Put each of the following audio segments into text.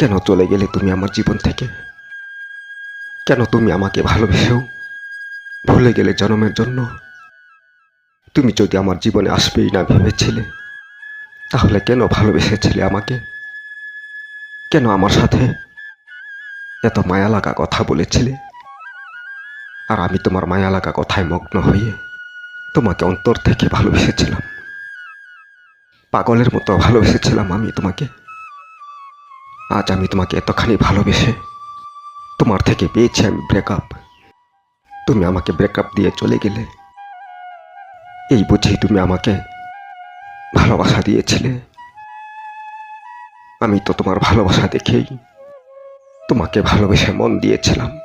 কেন চলে গেলে তুমি আমার জীবন থেকে? কেন তুমি আমাকে ভালোবেসেও ভুলে গেলে জন্মের জন্য? তুমি যদি আমার জীবনে আসবেই না ভেবেছিলে, তাহলে কেন ভালোবেসেছিলে আমাকে? কেন আমার সাথে এত মায়া লাগা কথা বলেছিলে? আর আমি তোমার মায়া লাগা কথায় মগ্ন হয়ে তোমাকে অন্তর থেকে ভালোবেসেছিলাম। পাগলের মতো ভালোবেসেছিলাম আমি তোমাকে। আজ আমি তোমাকে এতখানি ভালোবেসে তোমার থেকে পেয়েছি আমি ব্রেকআপ তুমি আমাকে ব্রেকআপ দিয়ে চলে গেলে। এই বুঝেই তুমি আমাকে ভালোবাসা দিয়েছিলে। আমি তো তোমার ভালোবাসা দেখেই তোমাকে ভালোবেসে মন দিয়েছিলাম।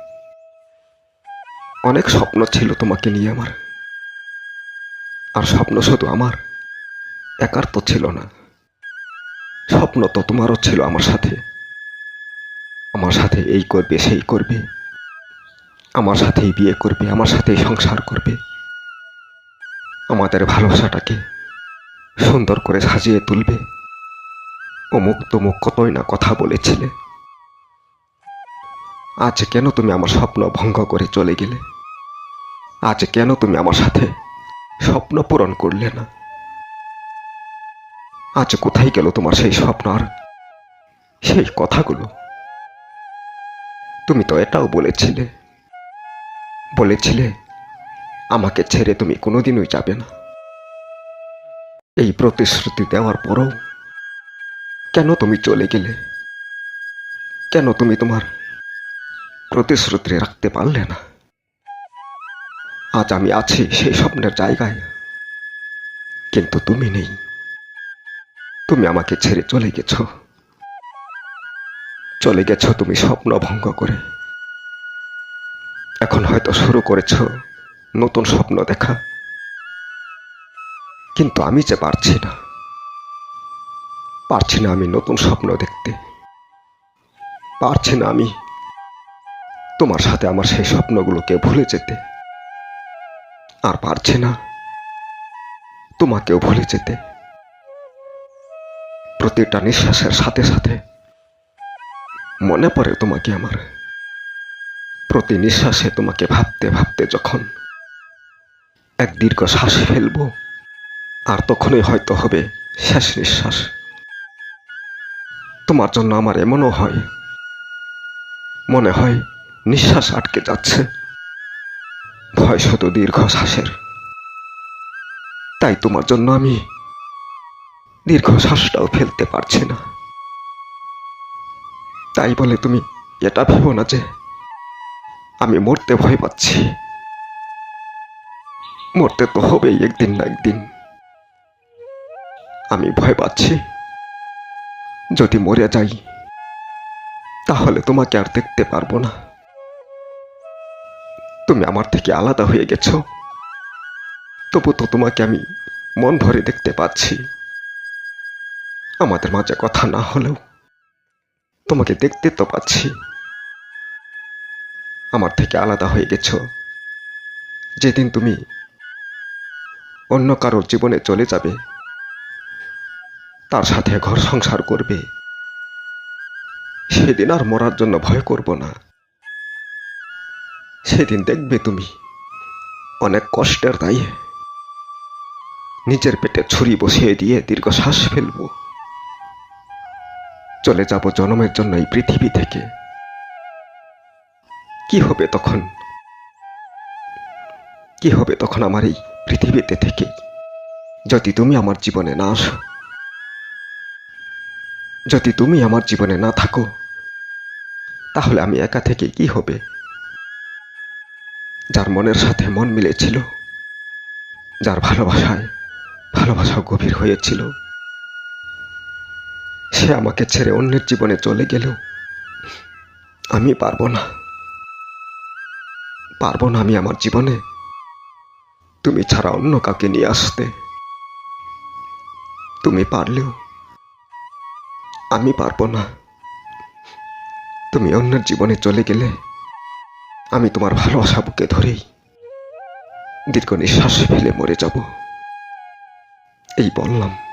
অনেক স্বপ্ন ছিল তোমাকে নিয়ে আমার। আর স্বপ্ন শুধু আমার, একার তো ছিল না। স্বপ্ন তো তোমারও ছিল আমার সাথে। আমার সাথে এই করবে, সেই করবে। আমার সাথেই বিয়ে করবে, আমার সাথেই সংসার করবে। আমাদের ভালোবাসাটাকে সুন্দর করে সাজিয়ে তুলবে। অমুক তমুক কতই না কথা বলেছিলে। আজ কেন তুমি আমার স্বপ্ন ভঙ্গ করে চলে গেলে? আজ কেন তুমি আমার সাথে স্বপ্ন পূরণ করলে না? আজ কোথায় গেল তোমার সেই স্বপ্ন আর সেই কথাগুলো? তুমি তো এটাও বলেছিলে। বলেছিলে, আমাকে ছেড়ে তুমি কোনোদিনই যাবে না। এই প্রতিশ্রুতি দেওয়ার পরও কেন তুমি চলে গেলে? কেন তুমি তোমার প্রতিশ্রুতি রাখতে পারলে না? আজ আমি আছি সেই স্বপ্নের জায়গায়, কিন্তু তুমি নেই। তুমি আমাকে ছেড়ে চলে গেছো। চলে গেছো তুমি স্বপ্ন ভঙ্গ করে। এখন হয়তো শুরু করেছ নতুন স্বপ্ন দেখা। কিন্তু আমি যে পারছি না পারছি না আমি নতুন স্বপ্ন দেখতে। পারছি না আমি তোমার সাথে আমার সেই স্বপ্নগুলোকে ভুলে যেতে। আর পারছি না তোমাকেও ভুলে যেতে। প্রতিটা নিঃশ্বাসের সাথে সাথে মনে পড়ে তোমাকে আমার। প্রতি নিঃশ্বাসে তোমাকে ভাবতে ভাবতে যখন এক দীর্ঘ শ্বাস ফেলব, আর তখনই হয়তো হবে শেষ নিঃশ্বাস। তোমার জন্য আমার এমনও হয়, মনে হয় নিঃশ্বাস আটকে যাচ্ছে। ভয় শুধু দীর্ঘ শ্বাসের। তাই তোমার জন্য আমি দীর্ঘ শ্বাসটাও ফেলতে পারছি না। তাই বলে তুমি এটা ভেবো না যে আমি মরতে ভয় পাচ্ছি। মরতে তো হবেই একদিন না একদিন। আমি ভয় পাচ্ছি। যদি মরে যাই, তাহলে তোমাকে আর দেখতে পারব না। তুমি আমার থেকে আলাদা হয়ে গেছ। তবু তো তোমাকে আমি মন ভরে দেখতে পাচ্ছি। আমাদের মাঝে কথা না হলেও তোমাকে দেখতে তো পাচ্ছি। আমার থেকে আলাদা হয়ে গেছ। যেদিন তুমি অন্য কারোর জীবনে চলে যাবে, তার সাথে ঘর সংসার করবে, সেদিন আর মরার জন্য ভয় করব না। সেদিন দেখবে তুমি অনেক কষ্টের দায়ে নিজের পেটে ছুরি বসিয়ে দিয়ে দীর্ঘ শ্বাস ফেলব। চলে যাব জনমের জন্য এই পৃথিবী থেকে। কি হবে তখন? কি হবে তখন আমার এই পৃথিবীতে থেকে? যদি তুমি আমার জীবনে না আসো, যদি তুমি আমার জীবনে না থাকো, তাহলে আমি একা থেকে কি হবে? যার মনের সাথে মন মিলেছিল, যার ভালোবাসায় ভালোবাসা গভীর হয়েছিল সে আমাকে ছেড়ে অন্যের জীবনে চলে গেলেও আমি পারব না। পারব না আমি আমার জীবনে। তুমি ছাড়া অন্য কাকে নিয়ে আসতে। তুমি পারলেও আমি পারব না। তুমি অন্যের জীবনে চলে গেলে আমি তোমার ভালোবাসা বুকে ধরেই দীর্ঘ নিঃশ্বাস ফেলে মরে যাব। এই বললাম।